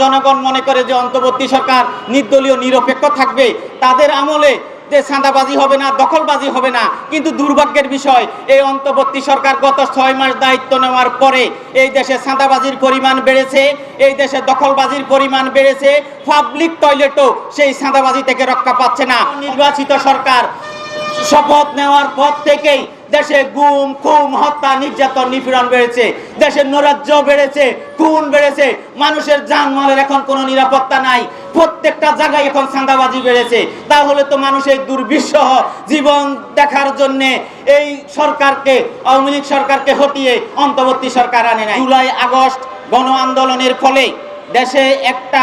জনগণ মনে করে যে অন্তর্বর্তী সরকার নির্দলীয়, নিরপেক্ষ থাকবে, তাদের আমলে যে সাঁদাবাজি হবে না, দখলবাজি হবে না, কিন্তু দুর্ভাগ্যের বিষয়, এই অন্তর্বর্তী সরকার গত ছয় মাস দায়িত্ব নেওয়ার পরে এই দেশে সাঁদাবাজির পরিমাণ বেড়েছে, এই দেশে দখলবাজির পরিমাণ বেড়েছে পাবলিক টয়লেটও সেই সাঁদাবাজি থেকে রক্ষা পাচ্ছে না। নির্বাচিত সরকার শপথ নেওয়ার পর থেকেই দেশে গুম খুম হত্যা, নির্যাতন, নিপীড়ন বেড়েছে। দেশের নৈরাজ্য বেড়েছে, খুন বেড়েছে। মানুষের জানমালের এখন কোনো নিরাপত্তা নাই। প্রত্যেকটা জায়গায় এখন চাঁদাবাজি বেড়েছে। তাহলে তো মানুষ এই দুর্বিষহ জীবন দেখার জন্য এই সরকারকে, আওয়ামী লীগ সরকারকে হটিয়ে অন্তর্বর্তী সরকার আনে নাই। জুলাই, আগস্ট গণ আন্দোলনের ফলে দেশে একটা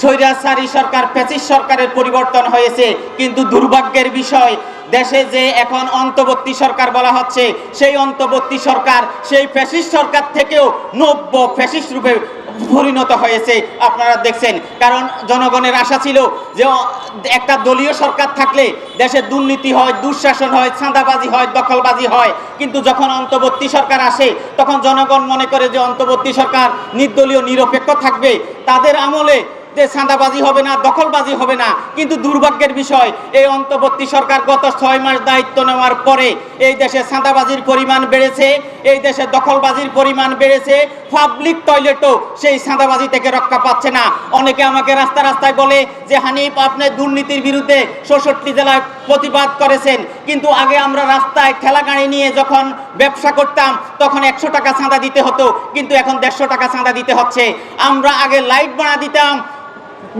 স্বৈরাচারী সরকার, ফ্যাসিস্ট সরকারের পরিবর্তন হয়েছে। কিন্তু দুর্ভাগ্যের বিষয় দেশে যে এখন অন্তর্বর্তী সরকার বলা হচ্ছে, সেই অন্তর্বর্তী সরকার, সেই ফ্যাসিস্ট সরকার থেকেও নব্য ফ্যাসিস্ট রূপে পরিণত হয়েছে, আপনারা দেখছেন। কারণ জনগণের আশা ছিল যে একটা দলীয় সরকার থাকলে দেশে দুর্নীতি হয়, দুঃশাসন হয় ছাঁদাবাজি হয়, দখলবাজি হয়। কিন্তু যখন অন্তর্বর্তী সরকার আসে, তখন জনগণ মনে করে যে অন্তর্বর্তী সরকার নির্দলীয়, নিরপেক্ষ থাকবে। তাদের আমলে যে চাঁদাবাজি হবে না, দখলবাজি হবে না, কিন্তু দুর্ভাগ্যের বিষয়, এই অন্তর্বর্তী সরকার গত ছয় মাস দায়িত্ব নেওয়ার পরে এই দেশে চাঁদাবাজির পরিমাণ বেড়েছে, এই দেশে দখলবাজির পরিমাণ বেড়েছে পাবলিক টয়লেটও সেই চাঁদাবাজি থেকে রক্ষা পাচ্ছে না। অনেকে আমাকে রাস্তা রাস্তায় বলে যে, হানিফ, আপনি দুর্নীতির বিরুদ্ধে ষষ্ঠী জেলায় প্রতিবাদ করেছেন, কিন্তু আগে আমরা রাস্তায় ঠেলা গাড়ি নিয়ে যখন ব্যবসা করতাম, তখন একশো টাকা চাঁদা দিতে হতো, কিন্তু এখন দেড়শো টাকা চাঁদা দিতে হচ্ছে। আমরা আগে লাইট বাড়া দিতাম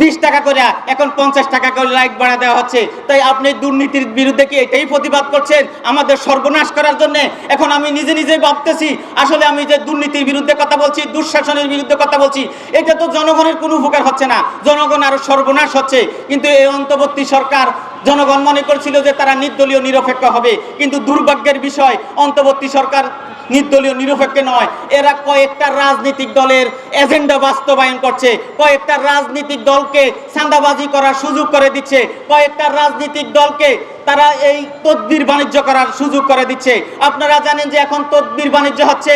বিশ টাকা করে, এখন পঞ্চাশ টাকা করে লাইট বাড়া দেওয়া হচ্ছে। তাই আপনি দুর্নীতির বিরুদ্ধে কি এটাই প্রতিবাদ করছেন? আমাদের সর্বনাশ করার জন্য। এখন আমি নিজে নিজে ভাবতেছি, আসলে আমি যে দুর্নীতির বিরুদ্ধে কথা বলছি, দুঃশাসনের বিরুদ্ধে কথা বলছি, এটা তো জনগণের কোনো উপকার হচ্ছে না। জনগণ আরও সর্বনাশ হচ্ছে। কিন্তু এই অন্তর্বর্তী সরকার জনগণ মনে করছিল যে তারা নির্দলীয়, নিরপেক্ষ হবে। কিন্তু দুর্ভাগ্যের বিষয়, অন্তর্বর্তী সরকার নির্দলীয়, নিরপেক্ষ নয়। এরা কয়েকটা রাজনৈতিক দলের এজেন্ডা বাস্তবায়ন করছে। কয়েকটা রাজনৈতিক দলকে চাঁদাবাজি করার সুযোগ করে দিচ্ছে। কয়েকটা রাজনৈতিক দলকে তারা এই তদবির বাণিজ্য করার সুযোগ করে দিচ্ছে। আপনারা জানেন যে এখন তদবির বাণিজ্য হচ্ছে।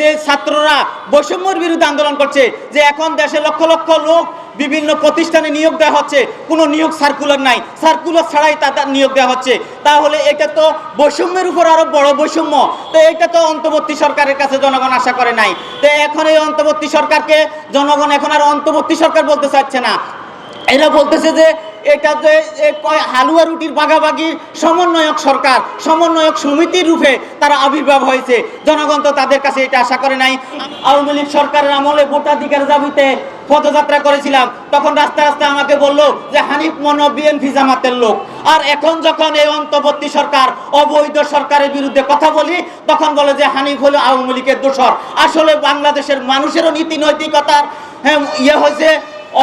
যে ছাত্ররা বৈষম্যের বিরুদ্ধে আন্দোলন করছে। যে এখন দেশে লক্ষ লক্ষ লোক বিভিন্ন প্রতিষ্ঠানে নিয়োগ দেওয়া হচ্ছে, কোনো নিয়োগ সার্কুলার নাই। সার্কুলার ছাড়াই তাদের নিয়োগ দেওয়া হচ্ছে। তাহলে এটা তো বৈষম্যের উপর আরও বড় বৈষম্য। তো এটা তো অন্তর্বর্তী সরকারের কাছে জনগণ আশা করে নাই। তো এখন এই অন্তর্বর্তী সরকারকে, জনগণ এখন আর অন্তর্বর্তী সরকার বলতে চাচ্ছে না। এরা বলতেছে যে এটা যে হালুয়া রুটির বাগাবাগির সমন্বয়ক সরকার সমন্বয়ক সমিতির রূপে তারা আবির্ভাব হয়েছে। জনগণ তো তাদের কাছে এটা আশা করে নাই। আওয়ামী লীগ সরকারের আমলে ভোটাধিকার দাবিতে পদযাত্রা করেছিলাম তখন রাস্তা রাস্তা আমাকে বলল যে হানিফ মনো বিএনপি জামাতের লোক। আর এখন যখন এই অন্তর্বর্তী সরকার অবৈধ সরকারের বিরুদ্ধে কথা বলি তখন বলে যে হানিফ হলো আওয়ামী লীগের দোষর। আসলে বাংলাদেশের মানুষেরও নীতি নৈতিকতার হ্যাঁ, ইয়ে হয়েছে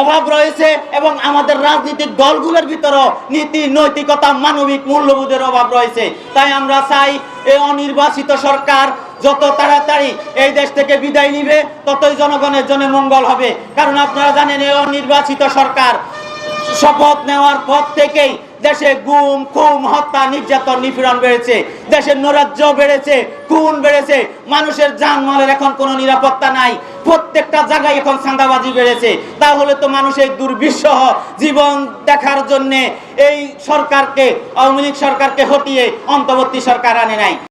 অভাব রয়েছে এবং আমাদের রাজনৈতিক দলগুলোর ভিতরেও নীতি, নৈতিকতা, মানবিক মূল্যবোধের অভাব রয়েছে। তাই আমরা চাই এই অনির্বাচিত সরকার যত তাড়াতাড়ি এই দেশ থেকে বিদায় নিবে, ততই জনগণের জন্য মঙ্গল হবে। কারণ আপনারা জানেন এই অনির্বাচিত সরকার শপথ নেওয়ার পর থেকেই দেশে গুম খুম হত্যা, নির্যাতন, নিপীড়ন বেড়েছে। দেশের নৈরাজ্য বেড়েছে, খুন বেড়েছে। মানুষের জানমালের এখন কোনো নিরাপত্তা নাই। প্রত্যেকটা জায়গায় এখন চাঁদাবাজি বেড়েছে। তাহলে তো মানুষ এই দুর্বিষহ জীবন দেখার জন্যে এই সরকারকে, আওয়ামী লীগ সরকারকে হটিয়ে অন্তর্বর্তী সরকার আনে নাই।